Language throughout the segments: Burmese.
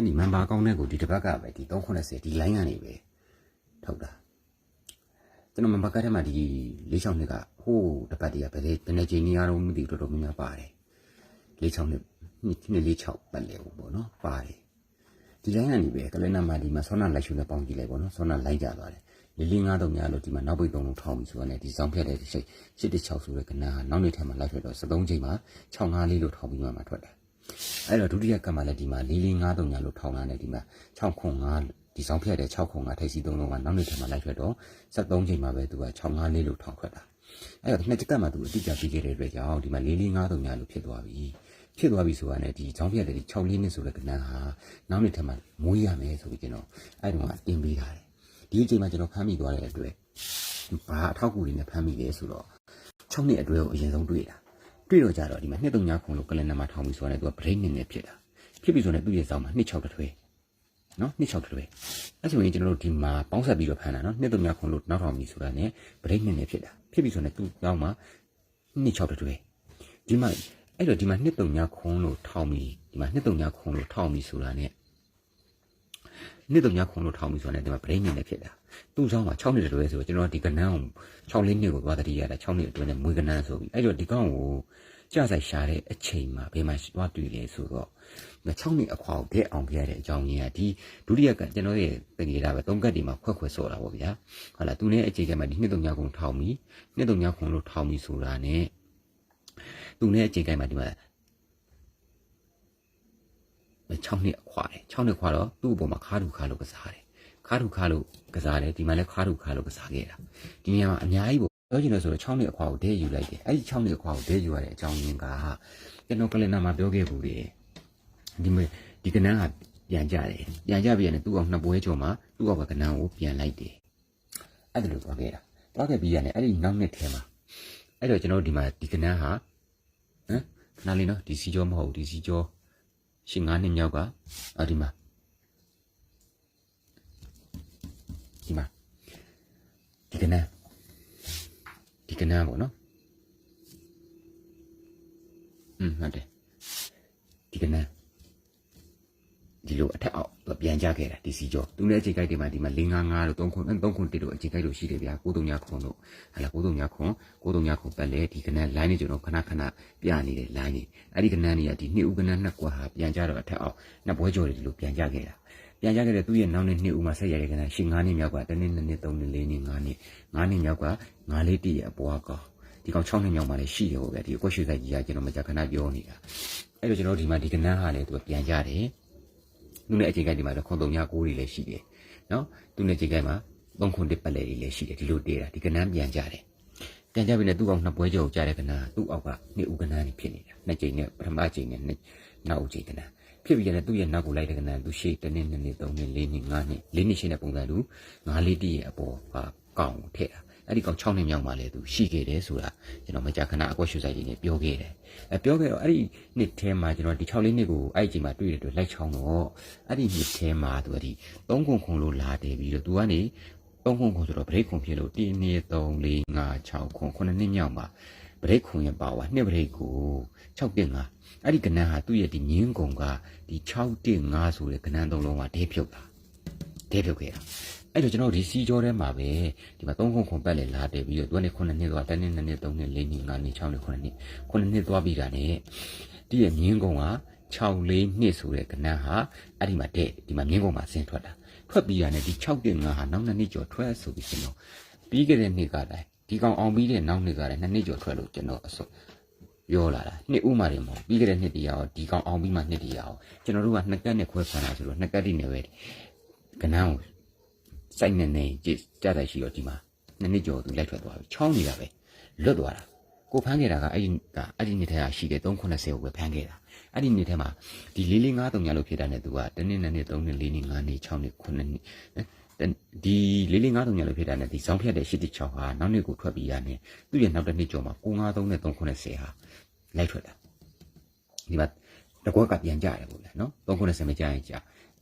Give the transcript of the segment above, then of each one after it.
အဲ့ဒီမန်ပါကောင်းတဲ့ကိုဒီတစ်ပတ်ကပဲဒီ390ဒီ line ကနေပဲထုတ်တာကျွန်တော်မန်ပါကထဲမှာဒီ၄6နှစ်ကဟိုးတစ်ပတ်တည်းကဘယ်လေဘယ်နှချိန်နေရတော့မသိဘူးတော်တော်များများပါတယ်၄6နှစ်နှစ်နှစ်၄6ပတ်လေပေါ့နော်ပါတယ်ဒီ line ကနေပဲကလနာမှာဒီမှာဆောနာလိုက်ရှုနဲ့ပေါင်းကြည့်လိုက်ပေါ့နော်ဆောနာလိုက်ကြသွားတယ်လေးလေးငါးတော့များလို့ဒီမှာနောက်ပိတ်သုံးလုံးထောင်းပြီဆိုတော့ねဒီဆောင်ဖြတ်တဲ့ရှိတ်86ဆိုတဲ့ကဏ္ဍဟာနောက်နေ့ထဲမှာလိုက်ထွက်တော့73ချိန်မှာ65လေးလို့ထောင်းပြီးမှမှထွက်တယ် အဲ့တော့ဒုတိယကပ်မှာလည်းဒီမှာလေးလေးငါးတော့များလို့ထောင်းလာတယ်ဒီမှာ605ဒီဆောင်ဖြတ်တဲ့605ထိပ်စီသုံးလုံးကနောက်နေ့ထဲမှာလိုက်ထွက်တော့73ချိန်မှာပဲသူက65လေးလို့ထောင်းထွက်တာအဲ့တော့နှစ်ချက်ကပ်မှာသူအတိအကျပြီးခဲ့တဲ့အတွက်ကြောင့်ဒီမှာလေးလေးငါးတော့များလို့ဖြစ်သွားပြီဖြစ်သွားပြီဆိုတာနဲ့ဒီချောင်းပြက်တဲ့ဒီ6လေးနှစ်ဆိုတဲ့ကဏ္ဍဟာနောက်နေ့ထပ်မှမွေးရမယ်ဆိုပြီးကျွန်တော်အဲ့တုန်းကတင်ပေးထားတယ်ဒီအချိန်မှာကျွန်တော်ဖမ်းမိသွားတဲ့အတွက်ဘာအထောက်အကူတွေနဲ့ဖမ်းမိလဲဆိုတော့6နှစ်အတွဲကိုအရင်ဆုံးတွေ့တာ တွေ့တော့ကြတော့ဒီမှာနှစ်3ညခုံလို့ကလန်နာမှာထောင်ပြီးဆိုတာနဲ့သူက brain နဲ့ဖြစ်တာဖြစ်ပြီဆိုတော့သူ့ရဲ့စောင်းမှာ2 6တထွေးနော်2 6တထွေးအဲ့ဆိုရင်ကျွန်တော်တို့ဒီမှာပေါင်းဆက်ပြီးတော့ဖမ်းတာနော်နှစ်3ညခုံလို့နောက်ထောင်ပြီးဆိုတာနဲ့ brain နဲ့ဖြစ်တာဖြစ်ပြီဆိုတော့သူ့စောင်းမှာ2 6တထွေးဒီမှာအဲ့တော့ဒီမှာနှစ်တုံညာခွန်းလို့ထောင်းပြီးဒီမှာနှစ်တုံညာခွန်းလို့ထောင်းပြီးဆိုတာ ਨੇ နှစ်တုံညာခွန်းလို့ထောင်းပြီးဆိုတာ ਨੇ ဒီမှာ brain နဲ့ဖြစ်တာ သူ့ဆောင်မှာ6နှစ်တည်းဆိုတော့ကျွန်တော်ဒီကနန်းကို6လေးနှစ်ကိုသွားတတိရတာ6နှစ်အတွင်းနဲ့မွေးကနန်းဆိုပြီးအဲ့တော့ဒီကောင်ကိုကြဆိုင်ရှာတဲ့အချိန်မှာဘယ်မှာသွားတွေ့လဲဆိုတော့6နှစ်အခွာကိုတဲ့အောင်ပြရတဲ့အကြောင်းရင်းကဒီဒုတိယကကျွန်တော်ရဲ့တကယ်ဒါပဲသုံးကတ်ဒီမှာခွက်ခွက်ဆော့တာပေါ့ဗျာဟုတ်လားသူနဲ့အခြေခံမှာဒီနှစ်တုံညာခွန်းထောင်းပြီးနှစ်တုံညာခွန်းလို့ထောင်းပြီးဆိုတာ ਨੇ သူနဲ့အချိန်ကိုင်းမှာဒီမှာ6နှစ်အခွာတယ်6နှစ်ခွာတော့သူ့အပေါ်မှာခါးထူခါလို့ကစားတယ် ခါးထူခါလို့ကစားတယ်ဒီမှာလည်းခါးထူခါလို့ကစားခဲ့တာဒီနေရာမှာအများကြီးပေါ့ပြောချင်လို့ဆိုတော့6နှစ်အခွာကိုဒဲယူလိုက်တယ်အဲ့ဒီ6နှစ်အခွာကိုဒဲယူရတဲ့အကြောင်းရင်းကကျွန်တော်ကလင်နာမှာပြောခဲ့ဘူးလေဒီမဲ့ဒီကနန်းကပြန်ကြတယ်ပြန်ကြပြီးရင်သူ့အောင်နှစ်ပွဲကျော်မှာသူ့အောက်ကကနန်းကိုပြန်လိုက်တယ်အဲ့ဒါလိုသွားခဲ့တာသွားခဲ့ပြီးရတယ်အဲ့ဒီနောက်နှစ်ထဲမှာအဲ့တော့ကျွန်တော်ဒီမှာဒီကနန်းဟာဟမ်ခဏလေးနော်ဒီစီကျော်မဟုတ်ဒီစီကျော်ရှင်၅နှစ်မြောက်ကအော်ဒီမှာ ဒီမှာဒီကနန်းဒီကနန်းပေါ့နော်อืมဟုတ်တယ်ဒီကနန်း ဒီလိုအထက်အောက်သူပြန်ကြခဲ့တာဒီစီကျော်သူလည်းအချိန်ကြိုက်တွေမှာဒီမှာ655လို့3ခွန်း3ခွန်းတစ်လို့အချိန်ကြိုက်လို့ရှိတယ်ဗျာ93ခွန်းလို့ဟာလား93ခွန်း93ခွန်းပတ်လေဒီကနန်း line နေကျွန်တော်ခဏခဏပြနေတဲ့ line နေအဲ့ဒီကနန်းတွေကဒီနှစ်ဦးကနန်းနှစ်ကွာဟာပြန်ကြတော့အထက်အောက်နှစ်ဘွဲကျော်တွေဒီလိုပြန်ကြခဲ့တာပြန်ကြခဲ့တဲ့သူ့ရဲ့နောက်နှစ်နှစ်ဦးမှာဆက်ရတဲ့ကနန်းရှင်9နှစ်မြောက်ကတနေ့နှစ်နှစ်3နှစ်4နှစ်5နှစ်5နှစ်မြောက်က9လေးတည့်ရဲ့အပွားကောဒီကောင်6နှစ်မြောက်မှလည်းရှိတယ်ဟုတ်ဗျာဒီအကွက်ရွှေဆိုင်ကြီးကကျွန်တော်မကြခဏပြောနေတာအဲ့တော့ကျွန်တော်ဒီမှာဒီကနန်းဟာလည်းသူပြန်ကြတယ် သူနဲ့အချိန်ကိုက်ဒီမှာတော့ခွန်တုံည9တွေလည်းရှိတယ်နော်သူနဲ့အချိန်ကိုက်မှာ3ခွန်တစ်ပတ်လေတွေလည်းရှိတယ်ဒီလိုတေးတာဒီကနန်းပြန်ကြတယ်ပြန်ကြပြီနဲ့သူ့ကောင်နှစ်ပွဲကြော်ကြတဲ့ကနန်းသူ့အောက်ကနှစ်ဦးကနန်းနေဖြစ်နေတာနှစ်ချိန်နဲ့ပထမချိန်နဲ့နှစ်နောက်ဦးချိန်ကနန်းဖြစ်ပြီးရင်သူ့ရဲ့နောက်ကိုလိုက်တဲ့ကနန်းသူရှေ့တစ်နှစ်နှစ်နှစ်သုံးနှစ်လေးနှစ်ငါးနှစ်လေးနှစ်ရှင်းတဲ့ပုံစံသူငါးလေးတည့်ရဲ့အပေါ်ဟာကောင်းထည့်တာ အဲ့ဒီကောင်6နှစ်မြောက်မှလည်းသူရှိခဲ့တယ်ဆိုတာကျွန်တော်မကြာခဏအကွက်ရှူဆိုင်ကြီးနဲ့ပြောခဲ့တယ်အဲပြောခဲ့တော့အဲ့ဒီနှစ်ထဲမှာကျွန်တော်ဒီ6လေးနှစ်ကိုအဲ့ဒီချိန်မှာတွေ့တဲ့အတွက်လိုက်ချောင်းတော့အဲ့ဒီနှစ်ထဲမှာသူကဒီ3ခုခုလို့လာတယ်ပြီးတော့သူကနေ3ခုခုဆိုတော့ break ခုဖြစ်လို့1 2 3 4 5 6ခု9နှစ်မြောက်မှာ break ခုရင်ပါဝါနှစ် break ကို6တင်5အဲ့ဒီကဏ္ဍဟာသူ့ရဲ့ဒီငင်းကုံကဒီ6တင်5ဆိုတဲ့ကဏ္ဍသုံးလုံးကဒဲဖြုတ်တာဒဲဖြုတ်ခဲ့တာ အဲ့တော့ကျွန်တော်ဒီစီကြောထဲမှာပဲဒီမှာ3ခုခုပတ်လေလာတယ်ပြီးတော့သူကနေ9နှစ်သွား1နှစ်2နှစ်3နှစ်4နှစ်5နှစ်6နှစ်9နှစ်9နှစ်သွားပြီးတာ ਨੇ ဒီရဲ့မြင်းကုံက6လေးနှစ်ဆိုတဲ့ကဏ္ဍဟာအဲ့ဒီမှာတဲ့ဒီမှာမြင်းကုံမှာဆင်းထွက်တာထွက်ပြီးတာ ਨੇ ဒီ6တင်5ဟာနောက်2နှစ်ကျော်ထွက်ဆိုပြီးကျွန်တော်ပြီးခဲ့တဲ့နှစ်ကတိုင်းဒီကောင်အောင်ပြီးတဲ့နောက်နှစ်ကလည်း2နှစ်ကျော်ထွက်လို့ကျွန်တော်အစောပြောလာတာနှစ်ဥမာတွေမဟုတ်ပြီးခဲ့တဲ့နှစ်တည်းရောဒီကောင်အောင်ပြီးမှနှစ်တည်းရောကျွန်တော်တို့ကနှစ်ကက်နဲ့ခွဲဖမ်းတာဆိုတော့နှစ်ကက်တိနဲ့ပဲကဏ္ဍကို စိုက်နေနေကြည်ကြတဲ့ရှိတော့ဒီမှာနှစ်နှစ်ကျော်သူလိုက်ထွက်သွားပြီချောင်းနေတာပဲလွတ်သွားတာကိုဖမ်းခဲ့တာကအဲ့ဒီကအဲ့ဒီနှစ်ထဲကရှိတယ်390ကိုပဲဖမ်းခဲ့တာအဲ့ဒီနှစ်ထဲမှာဒီ4 4 5 3ညလို့ဖြစ်တာနဲ့သူကတနည်းနဲ့3နှစ်4နှစ်5နှစ်6နှစ်9နှစ်ဒီ4 4 5 3ညလို့ဖြစ်တာနဲ့ဒီဇောင်းဖြတ်တဲ့86ဟာနောက်နှစ်ကိုထွက်ပြီးရတယ်သူ့ရဲ့နောက်တစ်နှစ်ကျော်မှာ953နဲ့390ဟာလိုက်ထွက်တာဒီမှာတကွက်ကပြန်ကြရတယ်ပေါ့လေနော်390မကြရင်ကြာ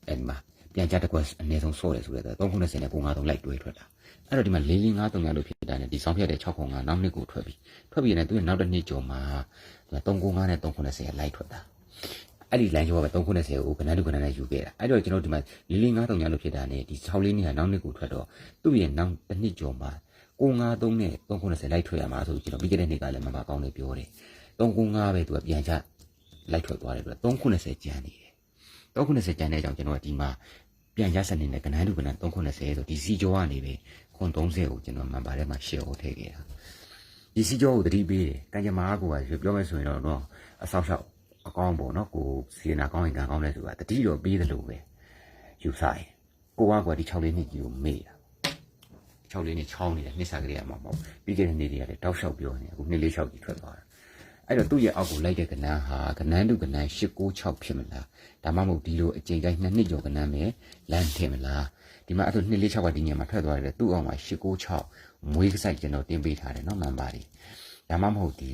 အဲ့ဒီမှာ ပြန်ကြတစ်ကွက်အနည်းဆုံးဆော့တယ်ဆိုတော့390နဲ့953လိုက်တွဲထွက်တာအဲ့တော့ဒီမှာ4 4 5 3ညလို့ဖြစ်တာနဲ့ဒီဇောင်းဖြတ်တဲ့695နောက်နှစ်ကိုထွက်ပြီးထွက်ပြီးရင်သူ့ရဲ့နောက်တစ်နှစ်ကျော်မှာ395နဲ့390လိုက်ထွက်တာအဲ့ဒီ line ကျော်ပဲ390ကိုကနန်းတူကနန်းနဲ့ယူခဲ့တာအဲ့တော့ကျွန်တော်ဒီမှာလေးလေး9တုံညာလို့ဖြစ်တာနဲ့ဒီ6လေးနေကနောက်နှစ်ကိုထွက်တော့သူ့ရဲ့နောက်တစ်နှစ်ကျော်မှာ953နဲ့390လိုက်ထွက်ရမှာဆိုကျွန်တော်ပြီးခဲ့တဲ့နေ့ကလည်းမမကောင်းနေပြောတယ်395ပဲသူကပြန်ချလိုက်ထွက်သွားတယ်ပြီးတော့390ကျန်နေတယ် 390ကျန်တဲ့အကြောင်းကျွန်တော်ကဒီမှာပြန်ချစနေနဲ့ကနန်းတူကနန်း390ဆိုဒီစီကျော်ကနေပဲခွန်30ကိုကျွန်တော်မှန်ပါထဲမှာ share ဟောထည့်ခဲ့တာဒီစီကျော်ကိုတတိပေးတယ်ကံကြမ္မာကကိုကပြောမယ်ဆိုရင်တော့တော့အဆောက်အအုံအကောင်းပေါ့နော်ကိုစီနာကောင်းရင်ကံကောင်းတယ်ဆိုတာတတိတော့ပေးတယ်လို့ပဲယူဆရင်ကိုကကွာဒီ6လေးနှစ်ကြီးကိုမေ့တာ6လေးနှစ်ချောင်းနေတယ်နှစ်စားကလေးကမှမဟုတ်ပြီးခဲ့တဲ့နေ့တွေကလည်းတောက်လျှောက်ပြောနေအခုနှစ်လေး6ကြီးထွက်သွားတာ အဲ့တော့သူ့ရဲ့အောက်ကိုလိုက်တဲ့ကနန်းဟာကနန်းတူကနန်း896ဖြစ်မလားဒါမှမဟုတ်ဒီလိုအကြိမ်တိုင်းနှစ်နှစ်ကျော်ကနန်းပဲလမ်းထင်မလားဒီမှာအဲ့ဒါနှစ်လေး6ကဒီညမှာထွက်သွားတယ်သူ့အောက်မှာ896မွေးကစိုက်ကျွန်တော်တင်ပေးထားတယ်နော်မန်ပါဒီဒါမှမဟုတ်ဒီ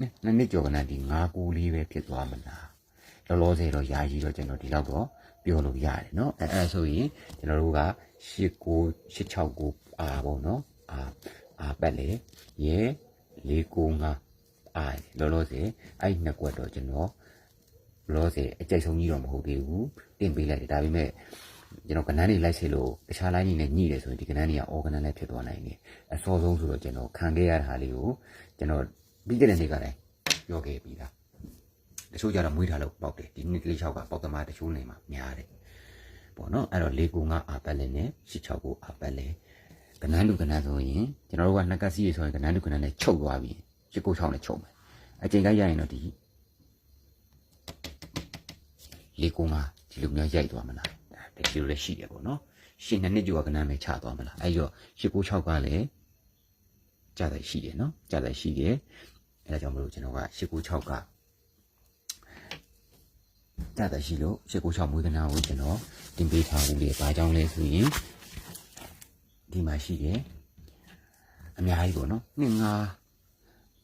နဲ့နှစ်နှစ်ကျော်ကနန်းဒီ9ကိုလေးပဲဖြစ်သွားမလားလောလောဆယ်တော့ယာယီတော့ကျွန်တော်ဒီလောက်တော့ပြောလို့ရတယ်เนาะအဲအဲဆိုရင်ကျွန်တော်တို့က8ကို86ကိုအာပေါ့เนาะအာအာပက်လေရဲ4ကို9 အာလောလောဆယ်အဲ့နှစ်ကွက်တော့ကျွန်တော်လောလောဆယ်အကြိတ်ဆုံးကြီးတော့မဟုတ်သေးဘူးတင်ပေးလိုက်တယ်ဒါပေမဲ့ကျွန်တော်ကနန်းနေလိုက်စေလို့တခြား line နေနဲ့ညှိတယ်ဆိုရင်ဒီကနန်းတွေက organ လည်းဖြစ်သွားနိုင်တယ်အစောဆုံးဆိုတော့ကျွန်တော်ခံခဲ့ရတာလေးကိုကျွန်တော်ပြီးခဲ့တဲ့နေ့ကလည်းပြောခဲ့ပြီးသားတချို့ကြတော့မွေးထားလို့ပေါက်တယ်ဒီနှစ်ကလေး6ကပေါက်သမားတချို့နေမှာများတယ်ပေါ့နော်အဲ့တော့၄ကူ9အာပတ်လည်းနဲ့16ကိုအာပတ်လည်းကနန်းလူကနန်းဆိုရင်ကျွန်တော်တို့ကနှစ်ကစီးရဆိုရင်ကနန်းလူကနန်းနဲ့ချုပ်သွားပြီ ရှစ်ကို6နဲ့ချုပ်မယ်အချိန်တိုင်းရရင်တော့ဒီ၄ကူ9ဒီလိုမျိုးရိုက်သွားမလားတကယ်လို့လည်းရှိတယ်ပေါ့နော်ရှင်နှစ်နှစ်ကျော်ကနန်းပဲချသွားမလားအဲ့တော့ရှစ်ကို6ကလည်းကြာတယ်ရှိတယ်နော်ကြာတယ်ရှိတယ်အဲဒါကြောင့်မလို့ကျွန်တော်ကရှစ်ကို6ကကြာတယ်ရှိလို့ရှစ်ကို6မွေးကနာကိုကျွန်တော်တင်ပေးထားဘူးလေဘာကြောင့်လဲဆိုရင်ဒီမှာရှိတယ်အများကြီးပေါ့နော်နှစ်ငါ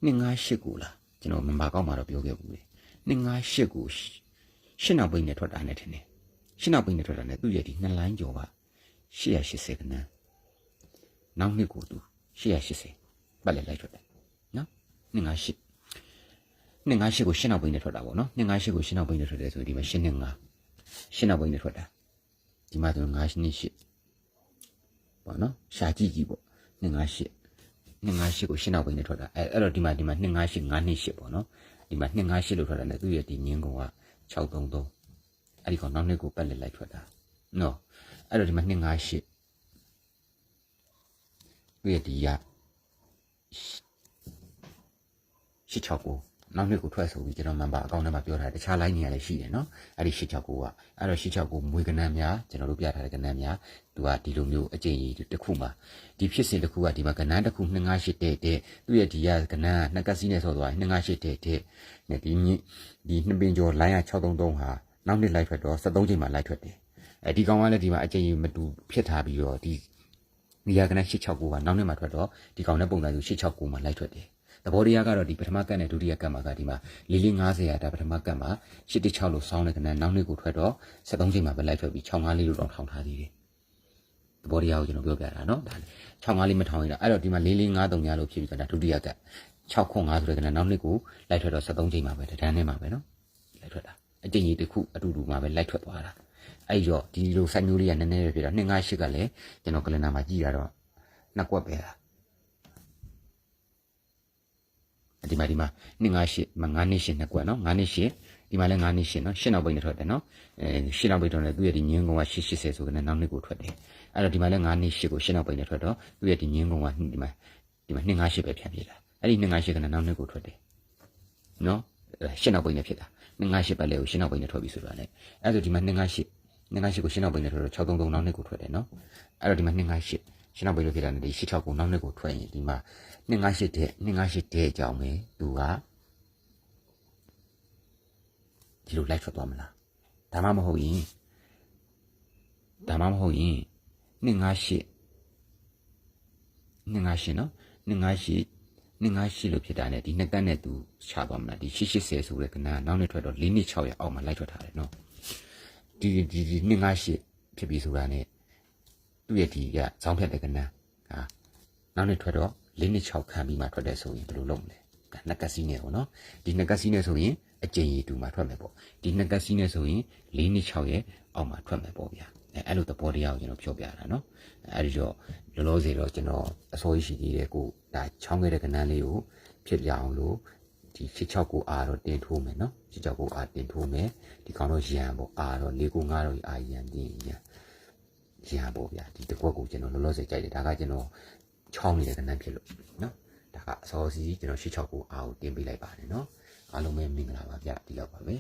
နှစ်ငါရှစ်ကိုလားကျွန်တော်မမကောက်မှာတော့ပြောခဲ့ဘူးလေနှစ်ငါရှစ်ကိုရှင်းနောက်ပိတ်နဲ့ထွက်တာနဲ့ထင်တယ်ရှင်းနောက်ပိတ်နဲ့ထွက်တာနဲ့သူ့ရဲ့ဒီနှစ်လိုင်းကျော်က880ခန်းနောက်နှစ်ကိုသူ880ပတ်လက်လိုက်ထွက်တယ်နော်258 258ကိုရှင်းနောက်ပိတ်နဲ့ထွက်တာပေါ့နော်258ကိုရှင်းနောက်ပိတ်နဲ့ထွက်တယ်ဆိုဒီမှာရှင်း25ရှင်းနောက်ပိတ်နဲ့ထွက်တာဒီမှာသူ928ပေါ့နော်ရှာကြည့်ကြည့်ပေါ့258 258ကိုရှင်းနောက်ပိတ်နဲ့ထွက်တာအဲအဲ့တော့ဒီမှာဒီမှာ258 928ပေါ့နော်ဒီမှာ258လို့ထွက်တာနဲ့သူ့ရဲ့ဒီငင်းကုံက633အဲ့ဒီကောင်နောက်နှစ်ကိုပတ်လက်လိုက်ထွက်တာနော်အဲ့တော့ဒီမှာ258သူ့ရဲ့ဒီရ869 နောက်နှစ်ကိုထွက်ဆိုပြီးကျွန်တော်မန်ပါအကောင့်ထဲမှာပြောထားတယ်တခြား line တွေလည်းရှိတယ်နော်အဲ့ဒီ869ကအဲ့တော့869မွေကနန်းများကျွန်တော်တို့ပြထားတဲ့ကနန်းများသူကဒီလိုမျိုးအကျင့်ကြီးတစ်ခုမှာဒီဖြစ်စဉ်တစ်ခုကဒီမှာကနန်းတစ်ခု258တဲ့တဲ့သူ့ရဲ့ဒီရကနန်းနှစ်ကစီးနဲ့ဆောသွား258တဲ့တဲ့နဲ့ဒီဒီနှစ်ပင်ကျော် line က633ဟာနောက်နှစ်လိုက်ထွက်တော့73ချိန်မှာလိုက်ထွက်တယ်အဲဒီကောင်ကလည်းဒီမှာအကျင့်ကြီးမတူဖြစ်ထားပြီးတော့ဒီနေရာကနန်း869ကနောက်နှစ်မှာထွက်တော့ဒီကောင်နဲ့ပုံစံစု869မှာလိုက်ထွက်တယ် သဘောတရားကတော့ဒီပထမကတ်နဲ့ဒုတိယကတ်မှာကဒီမှာလေးလေး90ရာဒါပထမကတ်မှာ86လို့စောင်းတဲ့ကနန်းနောက်နှစ်ကိုထွက်တော့73ချိန်မှာပဲလိုက်ထွက်ပြီး65လေးလို့တော့ထောင်ထားသေးတယ်သဘောတရားကိုကျွန်တော်ပြောပြတာเนาะဒါ65လေးမထောင်ရတာအဲ့တော့ဒီမှာလေးလေး93ညာလို့ဖြစ်ပြီးတော့ဒါဒုတိယကတ်6ခွန်5ဆိုတဲ့ကနန်းနောက်နှစ်ကိုလိုက်ထွက်တော့73ချိန်မှာပဲတန်းနဲ့မှာပဲเนาะလိုက်ထွက်တာအကျင့်ကြီးတစ်ခုအတူတူမှာပဲလိုက်ထွက်သွားတာအဲ့တော့ဒီလိုစိုက်မျိုးလေးကနည်းနည်းပဲဖြစ်တော့258ကလည်းကျွန်တော်ကလန်နာမှာကြည့်ရတော့နှစ်ကွက်ပဲလား ဒီမှာဒီမှာ258မ9နှစ်8နှစ်ကွက်နော်9နှစ်8ဒီမှာလည်း9နှစ်8နော်8နောက်ပိတ်နဲ့ထွက်တယ်နော်အဲ8နောက်ပိတ်တော့လည်းသူ့ရဲ့ဒီညင်းကုန်းက880ဆိုကနေနောက်နှစ်ကိုထွက်တယ်အဲ့တော့ဒီမှာလည်း9နှစ်8ကို8နောက်ပိတ်နဲ့ထွက်တော့သူ့ရဲ့ဒီညင်းကုန်းကဒီမှာဒီမှာ258ပဲပြန်ပြေးလာအဲ့ဒီ258ကနေနောက်နှစ်ကိုထွက်တယ်နော်8နောက်ပိတ်နဲ့ဖြစ်တာ258ပတ်လဲကို8နောက်ပိတ်နဲ့ထွက်ပြီဆိုတာလေအဲ့ဒါဒီမှာ258 258ကို8နောက်ပိတ်နဲ့ထွက်တော့633နောက်နှစ်ကိုထွက်တယ်နော်အဲ့တော့ဒီမှာ258 ရှင်းနောက်ပိတ်လို့ဖြစ်တာနဲ့ဒီ86ကိုနောက်နှစ်ကိုထွက်ရင်ဒီမှာ258တဲ့258တဲ့အကြောင်းပဲသူကဒီလိုလိုက်ထွက်သွားမလားဒါမှမဟုတ်ရင်ဒါမှမဟုတ်ရင်258 258နော်258 258လို့ဖြစ်တာနဲ့ဒီနှစ်ကတ်နဲ့သူချသွားမလားဒီ880ဆိုတဲ့ကဏ္ဍနောက်နှစ်ထွက်တော့4နှစ်6ရက်အောက်မှာလိုက်ထွက်ထားတယ်နော်ဒီဒီဒီ258ဖြစ်ပြီဆိုတာနဲ့ သူ့ရဲ့ဒီကဇောင်းဖြတ်တဲ့ကဏ္ဍဟာနောက်နှစ်ထွက်တော့၄နှစ်6ခန်းပြီးမှထွက်တဲ့ဆိုရင်ဘယ်လိုလုပ်မလဲဒါနှစ်ကစီးနဲ့ပေါ့နော်ဒီနှစ်ကစီးနဲ့ဆိုရင်အကျဉ်းရီတူမှာထွက်မယ်ပေါ့ဒီနှစ်သက်စီးနဲ့ဆိုရင်၄နှစ်6ရဲ့အောက်မှာထွက်မယ်ပေါ့ဗျာအဲအဲ့လိုသဘောတရားကိုကျွန်တော်ပြောပြတာနော်အဲ့ဒီတော့လောလောဆယ်တော့ကျွန်တော်အစိုးရရှိသေးတယ်ကိုဒါချောင်းခဲ့တဲ့ကဏ္ဍလေးကိုဖြစ်ပြအောင်လို့ဒီ66ကိုအာတော့တင်ထိုးမယ်နော်66ကိုအာတင်ထိုးမယ်ဒီကောင်တော့ရန်ပေါ့အာတော့၄ကို9တော့အာရန်တင်ရန် ရန်ပေါ့ဗျာဒီတစ်ခွက်ကိုကျွန်တော်လောလောဆယ်ကြိုက်တယ်ဒါကကျွန်တော်ချောင်းနေတဲ့ကဏ္ဍဖြစ်လို့နော်ဒါကအစောစီကျွန်တော်86ကိုအာကိုတင်ပေးလိုက်ပါတယ်နော်အားလုံးပဲမင်္ဂလာပါဗျဒီလောက်ပါပဲ